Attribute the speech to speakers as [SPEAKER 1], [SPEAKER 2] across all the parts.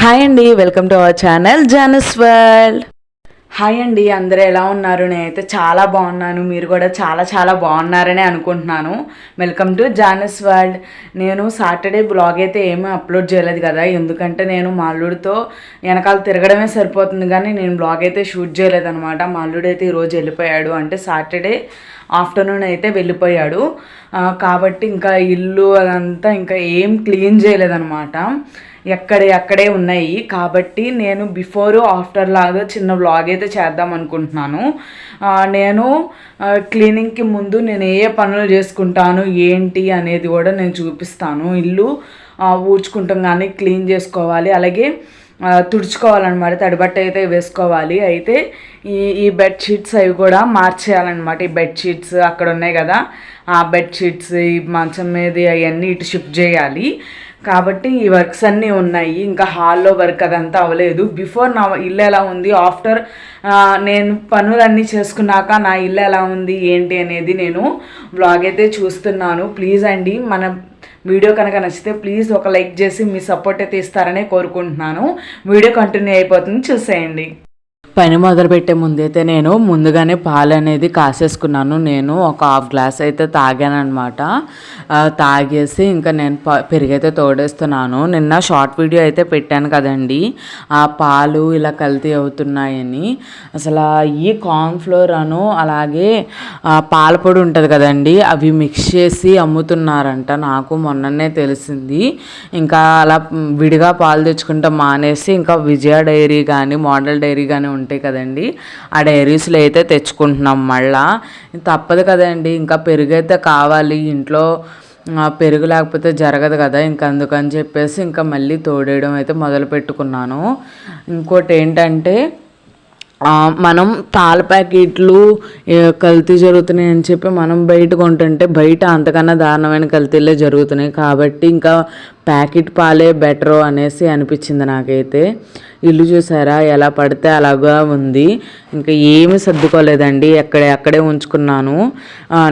[SPEAKER 1] Hi అండి welcome to our channel Janas world hi అండి అందరూ ఎలా ఉన్నారు? నేనైతే చాలా బాగున్నాను. మీరు కూడా చాలా చాలా బాగున్నారని అనుకుంటున్నాను. వెల్కమ్ టు జానస్ వరల్డ్ నేను సాటర్డే బ్లాగ్ అయితే ఏమీ అప్లోడ్ చేయలేదు కదా. ఎందుకంటే నేను మల్లుడితో వెనకాల తిరగడమే సరిపోతుంది కానీ నేను బ్లాగ్ అయితే షూట్ చేయలేదు అనమాట మల్లుడు అయితే ఈరోజు వెళ్ళిపోయాడు. అంటే సాటర్డే ఆఫ్టర్నూన్ అయితే వెళ్ళిపోయాడు. కాబట్టి ఇంకా ఇల్లు అదంతా ఇంకా ఏం క్లీన్ చేయలేదన్నమాట. ఎక్కడే అక్కడే ఉన్నాయి. కాబట్టి నేను బిఫోర్ ఆఫ్టర్ లాగా చిన్న వ్లాగ్ అయితే చేద్దాం అనుకుంటున్నాను. నేను క్లీనింగ్కి ముందు నేను ఏ ఏ పనులు చేసుకుంటాను ఏంటి అనేది కూడా నేను చూపిస్తాను. ఇల్లు ఊడ్చుకుంటాం కానీ క్లీన్ చేసుకోవాలి. అలాగే తుడుచుకోవాలన్నమాట తడిబట్ట అయితే వేసుకోవాలి. అయితే ఈ ఈ బెడ్షీట్స్ అవి కూడా మార్చేయాలన్నమాట. ఈ బెడ్షీట్స్ అక్కడ ఉన్నాయి కదా ఆ బెడ్షీట్స్ ఈ మంచం మీద అవన్నీ ఇటు షిఫ్ట్ చేయాలి. కాబట్టి ఈ వర్క్స్ అన్నీ ఉన్నాయి. ఇంకా హాల్లో వర్క్ అదంతా అవ్వలేదు. బిఫోర్ నా ఇల్లు ఎలా ఉంది? ఆఫ్టర్ నేను పనులన్నీ చేసుకున్నాక నా ఇల్లు ఎలా ఉంది? ఏంటి అనేది నేను బ్లాగ్ అయితే చూస్తున్నాను. ప్లీజ్ అండి మన వీడియో కనుక నచ్చితే ప్లీజ్ ఒక లైక్ చేసి మీ సపోర్ట్ అయితే ఇస్తారనే కోరుకుంటున్నాను. వీడియో కంటిన్యూ అయిపోతుంది. చూసేయండి. పని మొదలుపెట్టే ముందైతే నేను ముందుగానే పాలు అనేది కాసేసుకున్నాను. నేను ఒక హాఫ్ గ్లాస్ అయితే తాగానమాట తాగేసి ఇంకా నేను ప- తోడేస్తున్నాను. నిన్న షార్ట్ వీడియో అయితే పెట్టాను కదండి. ఆ పాలు ఇలా కల్తీ అవుతున్నాయని. అసలు ఈ కార్న్ఫ్లోర్ అను అలాగే పాల పొడి ఉంటుంది కదండి అవి మిక్స్ చేసి అమ్ముతున్నారంట. నాకు మొన్ననే తెలిసింది. ఇంకా అలా విడిగా పాలు తెచ్చుకుంటే మానేసి ఇంకా విజయ డైరీ కానీ మోడల్ డైరీ కానీ ఉంటాయి కదండి. ఆ డైరీస్లో అయితే తెచ్చుకుంటున్నాం మళ్ళా. తప్పదు కదండి. ఇంకా పెరుగు అయితే కావాలి. ఇంట్లో పెరుగు లేకపోతే జరగదు కదా. ఇంకా అందుకని చెప్పేసి ఇంకా మళ్ళీ తోడేయడం అయితే మొదలు పెట్టుకున్నాను ఇంకోటి ఏంటంటే మనం పాల ప్యాకెట్లు కల్తీ జరుగుతున్నాయి అని చెప్పి మనం బయట కొంటుంటే బయట అంతకన్నా దారుణమైన కల్తీలే జరుగుతున్నాయి. కాబట్టి ఇంకా ప్యాకెట్ పాలే బెటరు అనేసి అనిపించింది నాకైతే. ఇల్లు చూసారా? ఎలా పడితే అలాగా ఉంది. ఇంకా ఏమీ సర్దుకోలేదండి. ఎక్కడ ఎక్కడే ఉంచుకున్నాను.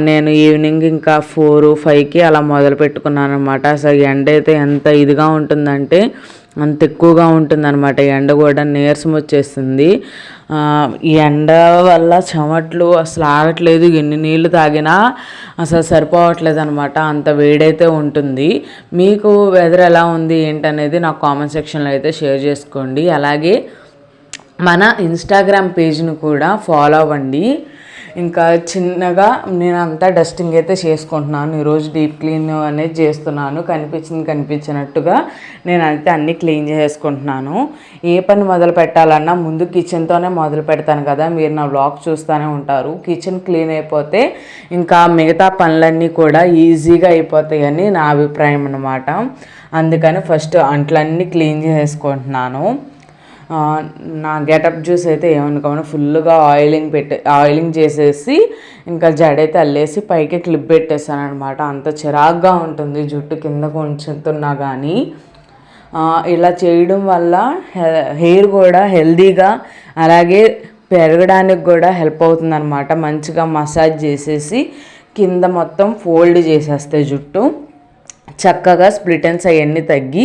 [SPEAKER 1] నేను ఈవినింగ్ ఇంకా ఫోర్ ఫైవ్కి అలా మొదలు పెట్టుకున్నాను అనమాట అసలు ఎండ అయితే ఎంత ఇదిగా ఉంటుందంటే అంత ఎక్కువగా ఉంటుందన్నమాట. ఎండ కూడా నీరసం వచ్చేస్తుంది. ఈ ఎండ వల్ల చెమట్లు అసలు ఆగట్లేదు. ఎన్ని నీళ్ళు తాగినా అసలు సరిపోవట్లేదు అనమాట అంత వేడైతే ఉంటుంది. మీకు వెదర్ ఎలా ఉంది ఏంటనేది నాకు కామెంట్ సెక్షన్లో అయితే షేర్ చేసుకోండి. అలాగే మన ఇన్స్టాగ్రామ్ పేజ్ను కూడా ఫాలో అవ్వండి. ఇంకా చిన్నగా నేను అంతా డస్టింగ్ అయితే చేసుకుంటున్నాను. ఈరోజు డీప్ క్లీన్ అనేది చేస్తున్నాను. కనిపించింది కనిపించినట్టుగా నేను అయితే అన్నీ క్లీన్ చేసుకుంటున్నాను. ఏ పని మొదలు పెట్టాలన్నా ముందు కిచెన్తోనే మొదలు పెడతాను కదా. మీరు నా బ్లాగ్ చూస్తూనే ఉంటారు. కిచెన్ క్లీన్ అయిపోతే ఇంకా మిగతా పనులన్నీ కూడా ఈజీగా అయిపోతాయని నా అభిప్రాయం అన్నమాట. అందుకని ఫస్ట్ అంట్లన్నీ క్లీన్ చేసుకుంటున్నాను. నా గెటప్ జ్యూస్ అయితే ఏమనుకోమని ఫుల్గా ఆయిలింగ్ పెట్టే ఆయిలింగ్ చేసేసి ఇంకా జడైతే అల్లేసి పైకి క్లిప్ పెట్టేసాను అనమాట అంత చిరాగ్గా ఉంటుంది జుట్టు కిందకు ఉంచుతున్నా కానీ ఇలా చేయడం వల్ల హె- హెయిర్ కూడా హెల్దీగా అలాగే పెరగడానికి కూడా హెల్ప్ అవుతుందన్నమాట. మంచిగా మసాజ్ చేసేసి కింద మొత్తం ఫోల్డ్ చేసేస్తాయి జుట్టు. చక్కగా స్ప్లిటన్స్ అవన్నీ తగ్గి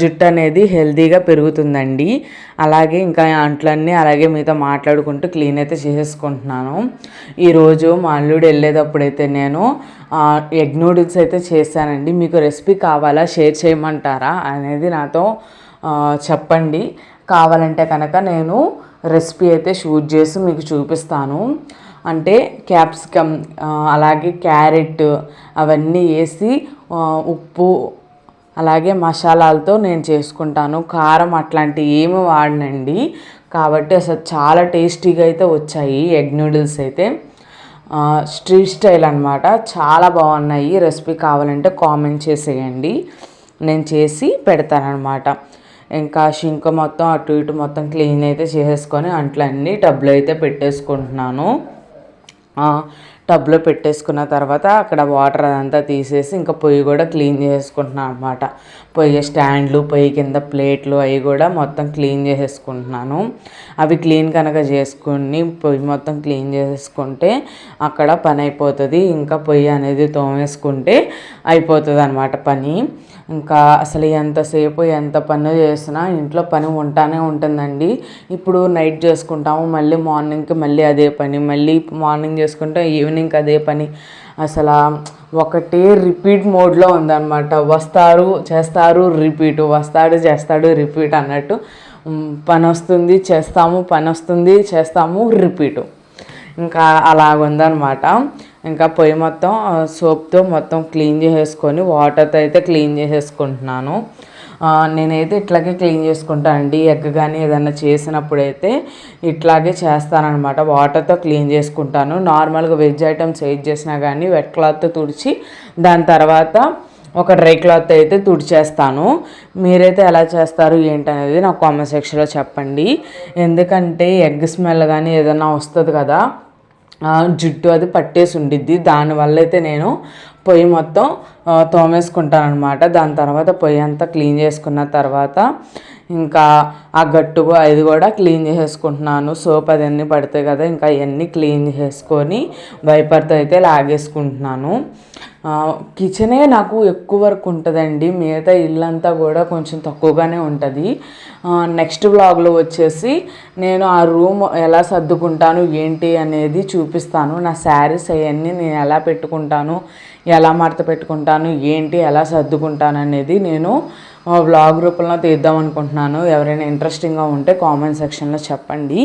[SPEAKER 1] జుట్టు అనేది హెల్తీగా పెరుగుతుందండి. అలాగే ఇంకా అంట్లన్నీ అలాగే మీతో మాట్లాడుకుంటూ క్లీన్ అయితే చేసేసుకుంటున్నాను. ఈరోజు మా అల్లుడు వెళ్ళేటప్పుడైతే నేను ఎగ్ నూడిల్స్ అయితే చేశానండి. మీకు రెసిపీ కావాలా షేర్ చేయమంటారా అనేది నాతో చెప్పండి. కావాలంటే కనుక నేను రెసిపీ అయితే షూట్ చేసి మీకు చూపిస్తాను. అంటే క్యాప్సికమ్ అలాగే క్యారెట్ అవన్నీ వేసి ఉప్పు అలాగే మసాలాలతో నేను చేసుకుంటాను. కారం అట్లాంటి ఏమి వాడనండి. కాబట్టి అసలు చాలా టేస్టీగా అయితే వచ్చాయి ఎగ్ నూడిల్స్ అయితే. స్ట్రీట్ స్టైల్ అనమాట చాలా బాగున్నాయి. రెసిపీ కావాలంటే కామెంట్ చేసేయండి. నేను చేసి పెడతానమాట ఇంకా షింక మొత్తం అటు ఇటు మొత్తం క్లీన్ అయితే చేసేసుకొని అంట్లన్నీ టబ్లో అయితే పెట్టేసుకుంటున్నాను. ఆ, టబ్లో పెట్టేసుకున్న తర్వాత అక్కడ వాటర్ అదంతా తీసేసి ఇంకా పొయ్యి కూడా క్లీన్ చేసుకుంటున్నాను అనమాట పొయ్యి స్టాండ్లు పొయ్యి కింద ప్లేట్లు అవి కూడా మొత్తం క్లీన్ చేసేసుకుంటున్నాను. అవి క్లీన్ కనుక చేసుకుని పొయ్యి మొత్తం క్లీన్ చేసేసుకుంటే అక్కడ పని అయిపోతుంది. ఇంకా పొయ్యి అనేది తోమేసుకుంటే అయిపోతుంది అనమాట పని. ఇంకా అసలు ఎంతసేపు ఎంత పని చేసినా ఇంట్లో పని ఉంటానే ఉంటుందండి. ఇప్పుడు నైట్ చేసుకుంటాము మళ్ళీ మార్నింగ్కి మళ్ళీ అదే పని మళ్ళీ మార్నింగ్ చేసుకుంటే ఇంకా అదే పని. అసలు ఒకటే రిపీట్ మోడ్లో ఉందన్నమాట. వస్తారు చేస్తారు రిపీట్. వస్తాడు చేస్తాడు రిపీట్ అన్నట్టు. పని వస్తుంది చేస్తాము పని వస్తుంది చేస్తాము రిపీటు. ఇంకా అలాగుందనమాట ఇంకా పొయ్యి మొత్తం సోప్తో మొత్తం క్లీన్ చేసేసుకొని వాటర్తో అయితే క్లీన్ చేసేసుకుంటున్నాను. నేనైతే ఇట్లాగే క్లీన్ చేసుకుంటాను అండి. ఎగ్ కానీ ఏదైనా చేసినప్పుడు అయితే ఇట్లాగే చేస్తానమాట వాటర్తో క్లీన్ చేసుకుంటాను. నార్మల్గా వెజ్ ఐటమ్స్ ఏది చేసినా కానీ వెట్ క్లాత్తో తుడిచి దాని తర్వాత ఒక డ్రై క్లాత్ అయితే తుడిచేస్తాను. మీరైతే ఎలా చేస్తారు ఏంటనేది నాకు కామెంట్ సెక్షన్లో చెప్పండి. ఎందుకంటే ఎగ్ స్మెల్ కానీ ఏదైనా వస్తుంది కదా జుట్టు అది పట్టేసి ఉండిద్ది. దానివల్ల అయితే నేను పొయ్యి మొత్తం తోమేసుకుంటాను అనమాట దాని తర్వాత పొయ్యి అంతా క్లీన్ చేసుకున్న తర్వాత ఇంకా ఆ గట్టు అది కూడా క్లీన్ చేసేసుకుంటున్నాను. సోప్ అది అదన్నీ పడతాయి కదా ఇంకా అవన్నీ క్లీన్ చేసుకొని వైపర్తో అయితే లాగేసుకుంటున్నాను. కిచెనే నాకు ఎక్కువ వరకు ఉంటుందండి. మిగతా ఇల్లంతా కూడా కొంచెం తక్కువగానే ఉంటుంది. నెక్స్ట్ బ్లాగ్లో వచ్చేసి నేను ఆ రూమ్ ఎలా సర్దుకుంటాను ఏంటి అనేది చూపిస్తాను. నా శారీస్ అవన్నీ నేను ఎలా పెట్టుకుంటాను ఎలా మడత పెట్టుకుంటాను ఏంటి ఎలా సర్దుకుంటాను అనేది నేను వ్లాగ్ రూపంలో తీద్దాం అనుకుంటున్నాను. ఎవరైనా ఇంట్రెస్టింగ్గా ఉంటే కామెంట్ సెక్షన్లో చెప్పండి.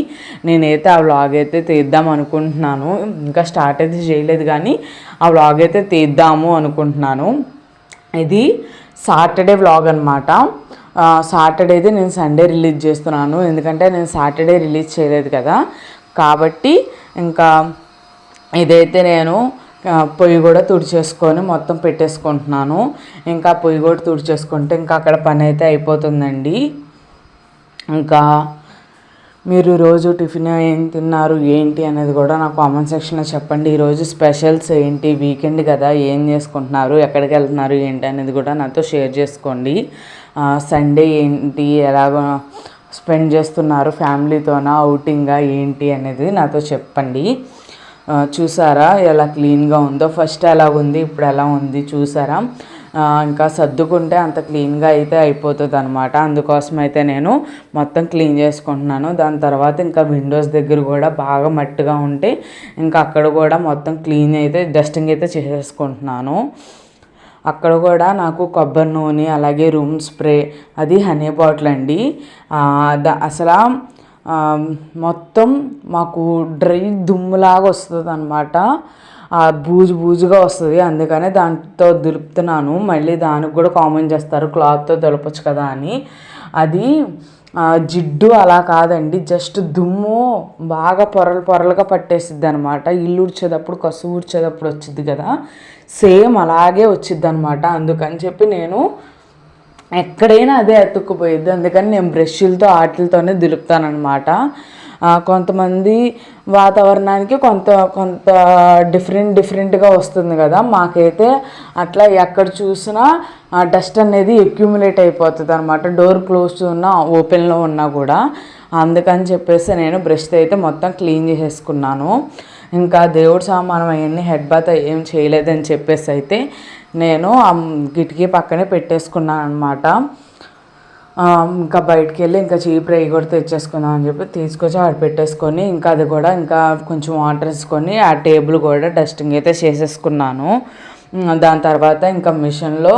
[SPEAKER 1] నేనైతే ఆ వ్లాగ్ అయితే తీద్దాం అనుకుంటున్నాను. ఇంకా స్టార్ట్ అయితే చేయలేదు కానీ ఆ వ్లాగ్ అయితే తీద్దాము అనుకుంటున్నాను. ఇది సాటర్డే వ్లాగ్ అనమాట సాటర్డేది నేను సండే రిలీజ్ చేస్తున్నాను. ఎందుకంటే నేను సాటర్డే రిలీజ్ చేయలేదు కదా. కాబట్టి ఇంకా ఇదైతే నేను పొయ్యి కూడా తుడిచేసుకొని మొత్తం పెట్టేసుకుంటున్నాను. ఇంకా పొయ్యి కూడా తుడిచేసుకుంటే ఇంకా అక్కడ పని అయితే అయిపోతుందండి. ఇంకా మీరు రోజు టిఫిన్ ఏం తిన్నారు ఏంటి అనేది కూడా నాకు కామెంట్ సెక్షన్లో చెప్పండి. ఈరోజు స్పెషల్స్ ఏంటి వీకెండ్ కదా ఏం చేసుకుంటున్నారు ఎక్కడికి వెళ్తున్నారు ఏంటి అనేది కూడా నాతో షేర్ చేసుకోండి. సండే ఏంటి ఎలాగో స్పెండ్ చేస్తున్నారు ఫ్యామిలీతోనా అవుటింగా ఏంటి అనేది నాతో చెప్పండి. చూసారా? ఎలా క్లీన్గా ఉందో. ఫస్ట్ ఎలా ఉంది ఇప్పుడు ఎలా ఉంది చూసారా? ఇంకా సర్దుకుంటే అంత క్లీన్గా అయితే అయిపోతుంది అనమాట అందుకోసం అయితే నేను మొత్తం క్లీన్ చేసుకుంటున్నాను. దాని తర్వాత ఇంకా విండోస్ దగ్గర కూడా బాగా మట్టిగా ఉంటే ఇంకా అక్కడ కూడా మొత్తం క్లీన్ అయితే డస్టింగ్ అయితే చేసేసుకుంటున్నాను. అక్కడ కూడా నాకు కొబ్బరి నూనె అలాగే రూమ్ స్ప్రే అది హనీ బాటిల్ అండి. అసలు మొత్తం మాకు డ్రై దుమ్ములాగా వస్తుంది అనమాట బూజు బూజుగా వస్తుంది. అందుకనే దాంతో దులుపుతున్నాను. మళ్ళీ దానికి కూడా కామెంట్ చేస్తారు. క్లాత్తో దులపచ్చు కదా అని. అది జిడ్డు అలా కాదండి. జస్ట్ దుమ్ము బాగా పొరలు పొరలుగా పట్టేసిద్ది అనమాట ఇల్లు ఉడిచేటప్పుడు కసు ఉడిచేటప్పుడు వచ్చింది కదా. సేమ్ అలాగే వచ్చిద్ది అనమాట అందుకని చెప్పి నేను ఎక్కడైనా అదే అతుక్కుపోయిద్ది. అందుకని నేను బ్రష్లతో ఆటలతోనే దులుపుతానమాట కొంతమంది వాతావరణానికి కొంత కొంత డిఫరెంట్ డిఫరెంట్గా వస్తుంది కదా. మాకైతే అట్లా ఎక్కడ చూసినా డస్ట్ అనేది ఎక్యుములేట్ అయిపోతుంది అనమాట డోర్ క్లోజ్ ఉన్నా ఓపెన్లో ఉన్నా కూడా. అందుకని చెప్పేసి నేను బ్రష్తో అయితే మొత్తం క్లీన్ చేసేసుకున్నాను. ఇంకా దేవుడు సామానం అవన్నీ హెడ్ బాత్ ఏం చేయలేదని చెప్పేసి అయితే నేను కిటికీ పక్కనే పెట్టేసుకున్నాను అనమాట ఇంకా బయటికి వెళ్ళి ఇంకా చీప్ రై కూడా తెచ్చేసుకుందాం అని చెప్పి తీసుకొచ్చి ఆడ పెట్టేసుకొని ఇంకా అది కూడా ఇంకా కొంచెం వాటర్ వేసుకొని ఆ టేబుల్ కూడా డస్టింగ్ అయితే చేసేసుకున్నాను. దాని తర్వాత ఇంకా మిషన్లో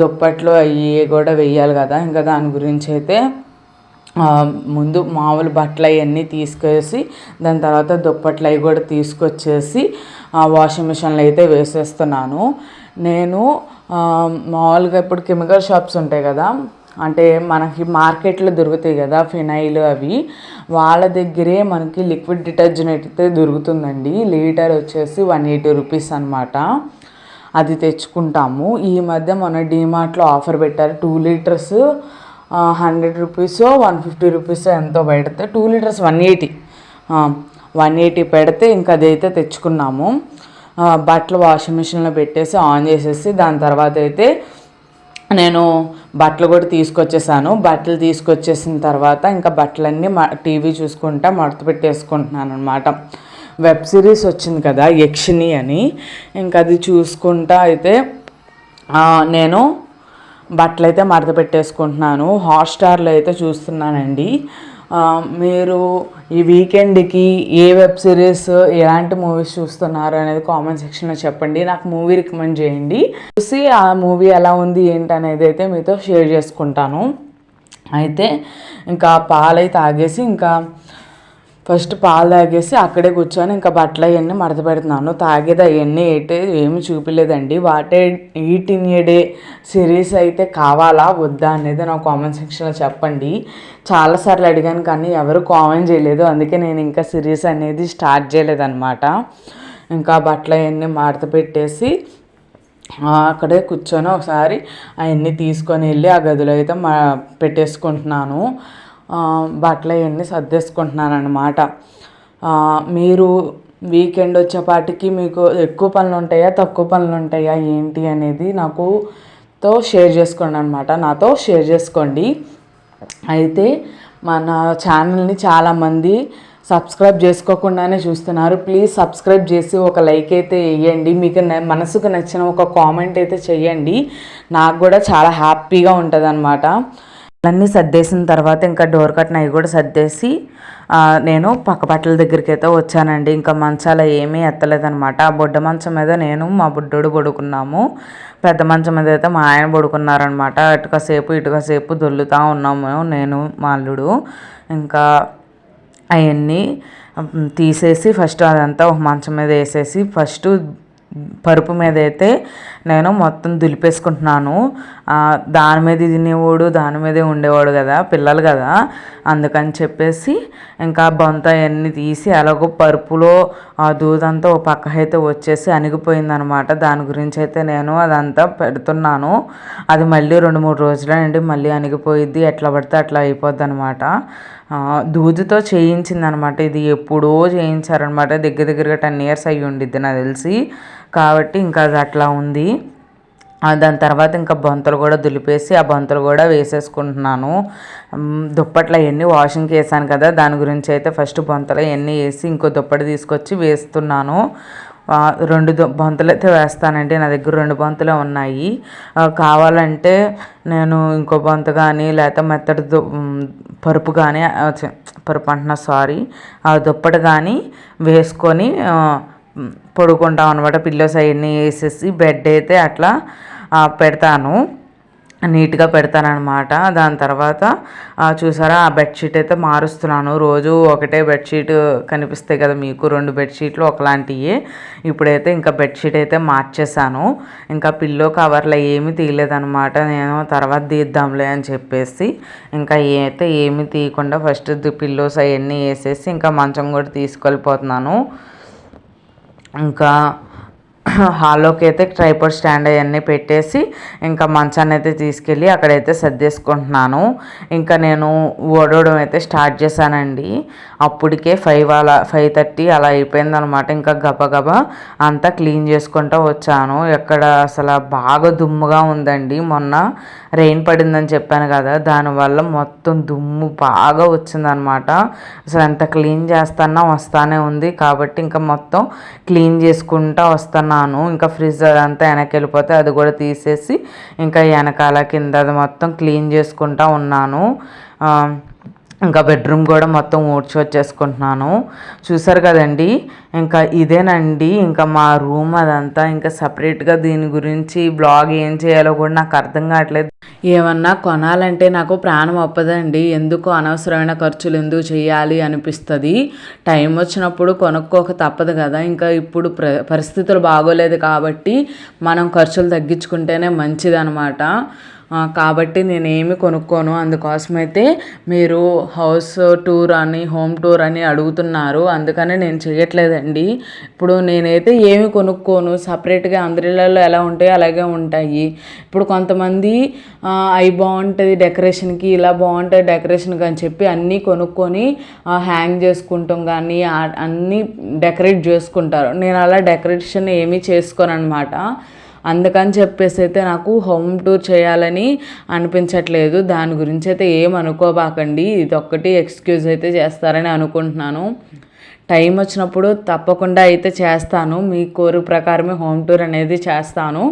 [SPEAKER 1] దుప్పట్లు అవి కూడా వెయ్యాలి కదా ఇంకా దాని గురించి అయితే ముందు మామూలు బట్టలు అవన్నీ తీసుకొసి దాని తర్వాత దుప్పట్లు అవి కూడా తీసుకొచ్చేసి వాషింగ్ మిషన్లో అయితే వేసేస్తున్నాను. నేను మామూలుగా ఇప్పుడు కెమికల్ షాప్స్ ఉంటాయి కదా అంటే మనకి మార్కెట్లో దొరుకుతాయి కదా ఫినైల్ అవి వాళ్ళ దగ్గరే మనకి లిక్విడ్ డిటర్జెంట్ అయితే దొరుకుతుందండి. లీటర్ వచ్చేసి వన్ ఎయిటీ రూపీస్ అనమాట అది తెచ్చుకుంటాము. ఈ మధ్య మన డీమార్ట్లో ఆఫర్ పెట్టారు two litres hundred rupees one fifty rupees ఎంతో పెడితే two litres one eighty. One eighty పెడితే ఇంకా అదైతే తెచ్చుకున్నాము. బట్టలు వాషింగ్ మిషన్లో పెట్టేసి ఆన్ చేసేసి దాని తర్వాత అయితే నేను బట్టలు కూడా తీసుకొచ్చేసాను. బట్టలు తీసుకొచ్చేసిన తర్వాత ఇంకా బట్టలన్నీ మా టీవీ చూసుకుంటా మడత పెట్టేసుకుంటున్నాను అనమాట వెబ్ సిరీస్ వచ్చింది కదా యక్షిని అని. ఇంకా అది చూసుకుంటా అయితే నేను బట్టలు అయితే మడత పెట్టేసుకుంటున్నాను. హాట్స్టార్లో అయితే చూస్తున్నానండి. మీరు ఈ వీకెండ్కి ఏ వెబ్ సిరీస్ ఎలాంటి మూవీస్ చూస్తున్నారు అనేది కామెంట్ సెక్షన్లో చెప్పండి. నాకు మూవీ రికమెండ్ చేయండి. చూసి ఆ మూవీ ఎలా ఉంది ఏంటి అనేది అయితే మీతో షేర్ చేసుకుంటాను. అయితే ఇంకా పాలై తాగేసి ఇంకా ఫస్ట్ పాలు తాగేసి అక్కడే కూర్చొని ఇంకా బట్టలు అవన్నీ మడత పెడుతున్నాను. తాగేది అవన్నీ ఏటే ఏమి చూపించలేదండి what I eat in a day series అయితే కావాలా వద్దా అనేది నా కామెంట్ సెక్షన్లో చెప్పండి. చాలాసార్లు అడిగాను కానీ ఎవరు కామెంట్ చేయలేదు. అందుకే నేను ఇంకా సిరీస్ అనేది స్టార్ట్ చేయలేదన్నమాట. ఇంకా బట్టలు అవన్నీ మడత పెట్టేసి అక్కడే కూర్చొని ఒకసారి అవన్నీ తీసుకొని వెళ్ళి ఆ గదిలో అయితే మా పెట్టేసుకుంటున్నాను. బట్టలు అవన్నీ సర్దేసుకుంటున్నాను అనమాట మీరు వీకెండ్ వచ్చేపాటికి మీకు ఎక్కువ పనులు ఉంటాయా తక్కువ పనులు ఉంటాయా ఏంటి అనేది నాకు తో షేర్ చేసుకోండి అనమాట నాతో షేర్ చేసుకోండి. అయితే మన ఛానల్ని చాలామంది సబ్స్క్రైబ్ చేసుకోకుండానే చూస్తున్నారు. ప్లీజ్ సబ్స్క్రైబ్ చేసి ఒక లైక్ అయితే వేయండి మీకు న- మనసుకు నచ్చిన ఒక కామెంట్ అయితే చేయండి నాకు కూడా చాలా హ్యాపీగా ఉంటుంది అనమాట అన్నీ సర్దేసిన తర్వాత ఇంకా డోర్ కట్న అవి కూడా సర్దేసి నేను పక్క బట్టల దగ్గరికి అయితే వచ్చానండి. ఇంకా మంచాల ఏమీ ఎత్తలేదనమాట ఆ బుడ్డ మంచం మీద నేను మా బుడ్డోడు పడుకున్నాము. పెద్ద మంచం మీద అయితే మా ఆయన పడుకున్నారనమాట అటుకసేపు ఇటుకసేపు దొల్లుతూ ఉన్నాము నేను మా అల్లుడు. ఇంకా అవన్నీ తీసేసి ఫస్ట్ అదంతా ఒక మంచం మీద వేసేసి ఫస్ట్ పరుపు మీద అయితే నేను మొత్తం దులిపేసుకుంటున్నాను. దాని మీద తినేవాడు దాని మీదే ఉండేవాడు కదా పిల్లలు కదా. అందుకని చెప్పేసి ఇంకా బొంత అవన్నీ తీసి అలాగో పరుపులో ఆ దూదంతా ఒక పక్క అయితే వచ్చేసి అణిగిపోయిందనమాట. దాని గురించి అయితే నేను అదంతా పెడుతున్నాను. అది మళ్ళీ రెండు మూడు రోజులండి మళ్ళీ అణిగిపోయిద్ది. ఎట్లా పడితే అట్లా అయిపోద్ది అనమాట దూదితో చేయించిందనమాట. ఇది ఎప్పుడో చేయించారనమాట. దగ్గర దగ్గరగా టెన్ ఇయర్స్ అయ్యి ఉండిద్ది నాకు తెలిసి. కాబట్టి ఇంకా అది అట్లా ఉంది. దాని తర్వాత ఇంకా బొంతలు కూడా దులిపేసి ఆ బొంతలు కూడా వేసేసుకుంటున్నాను. దుప్పట్లు అవన్నీ వాషింగ్కి వేసాను కదా. దాని గురించి అయితే ఫస్ట్ బొంతలు అవన్నీ వేసి ఇంకో దుప్పటి తీసుకొచ్చి వేస్తున్నాను. రెండు దు బొంతలు అయితే వేస్తానండి. నా దగ్గర రెండు బొంతలే ఉన్నాయి. కావాలంటే నేను ఇంకో బొంత కానీ లేకపోతే మెత్తడి దు పరుపు కానీ పరుపు అంటున్నా సారీ. ఆ దుప్పటి కానీ వేసుకొని పడుకుంటాం అనమాట పిల్లోస్ అవన్నీ వేసేసి బెడ్ అయితే అట్లా పెడతాను. నీట్గా పెడతానమాట దాని తర్వాత చూసారా ఆ బెడ్షీట్ అయితే మారుస్తున్నాను. రోజు ఒకటే బెడ్షీట్ కనిపిస్తాయి కదా మీకు రెండు బెడ్షీట్లు ఒకలాంటివి ఇప్పుడైతే ఇంకా బెడ్షీట్ అయితే మార్చేశాను. ఇంకా పిల్లో కవర్లో ఏమీ తీయలేదనమాట నేను తర్వాత తీద్దాంలే అని చెప్పేసి ఇంకా అయితే ఏమీ తీయకుండా ఫస్ట్ పిల్లోస్ అవన్నీ వేసేసి ఇంకా మంచం కూడా తీసుకెళ్ళిపోతున్నాను. ఇంకా హాల్లోకి అయితే ట్రైపాడ్ స్టాండ్ అవన్నీ పెట్టేసి ఇంకా మంచాన్ని అయితే తీసుకెళ్ళి అక్కడైతే సర్దేసుకుంటున్నాను. ఇంకా నేను ఓడవడం అయితే స్టార్ట్ చేశానండి. అప్పటికే ఫైవ్ అలా ఫైవ్ థర్టీ అలా అయిపోయిందనమాట ఇంకా గబగబా అంతా క్లీన్ చేసుకుంటూ వచ్చాను. ఎక్కడ అసలు బాగా దుమ్ముగా ఉందండి. మొన్న రెయిన్ పడిందని చెప్పాను కదా దానివల్ల మొత్తం దుమ్ము బాగా వచ్చిందనమాట అసలు ఎంత క్లీన్ చేస్తానా వస్తానే ఉంది. కాబట్టి ఇంకా మొత్తం క్లీన్ చేసుకుంటా వస్తున్నాను. ఇంకా ఫ్రిడ్జ్ అదంతా వెనక్కి వెళ్ళిపోతే అది కూడా తీసేసి ఇంకా వెనకాల కింద అది మొత్తం క్లీన్ చేసుకుంటా ఉన్నాను. ఇంకా బెడ్రూమ్ కూడా మొత్తం ఊడ్చి వచ్చేసుకుంటున్నాను చూసారు కదండి? ఇంకా ఇదేనండి. ఇంకా మా రూమ్ అదంతా ఇంకా సపరేట్గా దీని గురించి బ్లాగ్ ఏం చేయాలో కూడా నాకు అర్థం కావట్లేదు. ఏమన్నా కొనాలంటే నాకు ప్రాణం ఒప్పదండి. ఎందుకు అనవసరమైన ఖర్చులు ఎందుకు చేయాలి అనిపిస్తుంది. టైం వచ్చినప్పుడు కొనుక్కోక తప్పదు కదా. ఇంకా ఇప్పుడు ప్ర పరిస్థితులు బాగోలేదు కాబట్టి మనం ఖర్చులు తగ్గించుకుంటేనే మంచిది అనమాట కాబట్టి నేనేమి కొనుక్కోను. అందుకోసమైతే మీరు హౌస్ టూర్ అని హోమ్ టూర్ అని అడుగుతున్నారు. అందుకనే నేను చేయట్లేదండి ఇప్పుడు నేనైతే ఏమి కొనుక్కోను. సపరేట్గా అందరిలలో ఎలా ఉంటాయో అలాగే ఉంటాయి. ఇప్పుడు కొంతమంది అవి బాగుంటుంది డెకరేషన్కి ఇలా బాగుంటుంది డెకరేషన్కి అని చెప్పి అన్నీ కొనుక్కొని హ్యాంగ్ చేసుకుంటాం కానీ అన్నీ డెకరేట్ చేసుకుంటారు. నేను అలా డెకరేషన్ ఏమీ చేసుకోను అనమాట అందుకని చెప్పేసి అయితే నాకు హోమ్ టూర్ చేయాలని అనిపించట్లేదు. దాని గురించి అయితే ఏం అనుకోబాకండి. ఇది ఒక్కటి ఎక్స్క్యూజ్ అయితే చేస్తారని అనుకుంటున్నాను. టైం వచ్చినప్పుడు తప్పకుండా అయితే చేస్తాను. మీ కోరిక ప్రకారమే హోమ్ టూర్ అనేది చేస్తాను.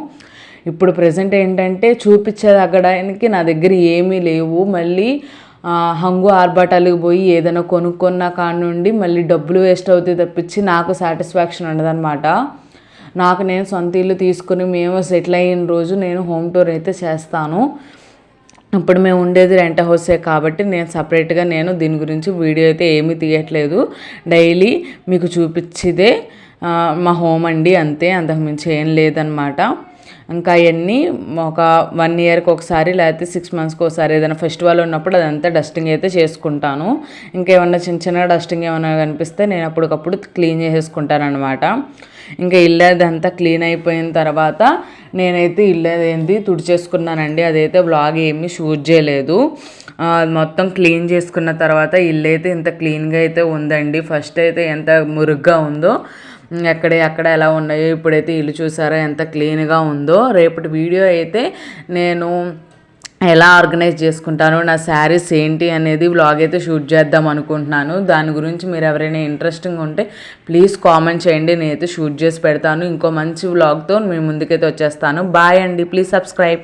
[SPEAKER 1] ఇప్పుడు ప్రజెంట్ ఏంటంటే చూపించదగ్గడానికి నా దగ్గర ఏమీ లేవు. మళ్ళీ హంగు ఆర్భాటాలకు పోయి ఏదైనా కొనుక్కున్న కాడ నుండి మళ్ళీ డబ్బులు వేస్ట్ అవుతాయి తప్పించి నాకు సాటిస్ఫాక్షన్ ఉండదన్నమాట. నాకు నేను సొంత ఇల్లు తీసుకుని మేము సెటిల్ అయిన రోజు నేను హోమ్ టూర్ అయితే చేస్తాను. ఇప్పుడు మేము ఉండేది రెంట్ హౌసే కాబట్టి నేను సపరేట్గా నేను దీని గురించి వీడియో అయితే ఏమీ తీయట్లేదు. డైలీ మీకు చూపించేదే మా హోమ్ అండి అంతే అంతకుమించి ఏం లేదనమాట ఇంకా అవన్నీ ఒక వన్ ఇయర్కి ఒకసారి లేకపోతే సిక్స్ మంత్స్కి ఒకసారి ఏదైనా ఫెస్టివల్ ఉన్నప్పుడు అదంతా డస్టింగ్ అయితే చేసుకుంటాను. ఇంకేమన్నా చిన్న చిన్న డస్టింగ్ ఏమైనా కనిపిస్తే నేను అప్పటికప్పుడు క్లీన్ చేసేసుకుంటాను అనమాట ఇంకా ఇల్లు అదంతా క్లీన్ అయిపోయిన తర్వాత నేనైతే ఇల్లు ఏంది తుడిచేసుకున్నానండి. అదైతే బ్లాగ్ ఏమీ షూట్ చేయలేదు. మొత్తం క్లీన్ చేసుకున్న తర్వాత ఇల్లు అయితే ఇంత క్లీన్గా అయితే ఉందండి. ఫస్ట్ అయితే ఎంత మురుగ్గా ఉందో ఎక్కడ ఎక్కడ ఎలా ఉన్నాయో ఇప్పుడైతే ఇల్లు చూసారా ఎంత క్లీన్గా ఉందో. రేపటి వీడియో అయితే నేను ఎలా ఆర్గనైజ్ చేసుకుంటాను నా శారీస్ ఏంటి అనేది వ్లాగ్ అయితే షూట్ చేద్దాం అనుకుంటున్నాను. దాని గురించి మీరు ఎవరైనా ఇంట్రెస్టింగ్ ఉంటే ప్లీజ్ కామెంట్ చేయండి నేనైతే షూట్ చేసి పెడతాను. ఇంకో మంచి వ్లాగ్తో మీ ముందుకైతే వచ్చేస్తాను. బాయ్ అండి. Please subscribe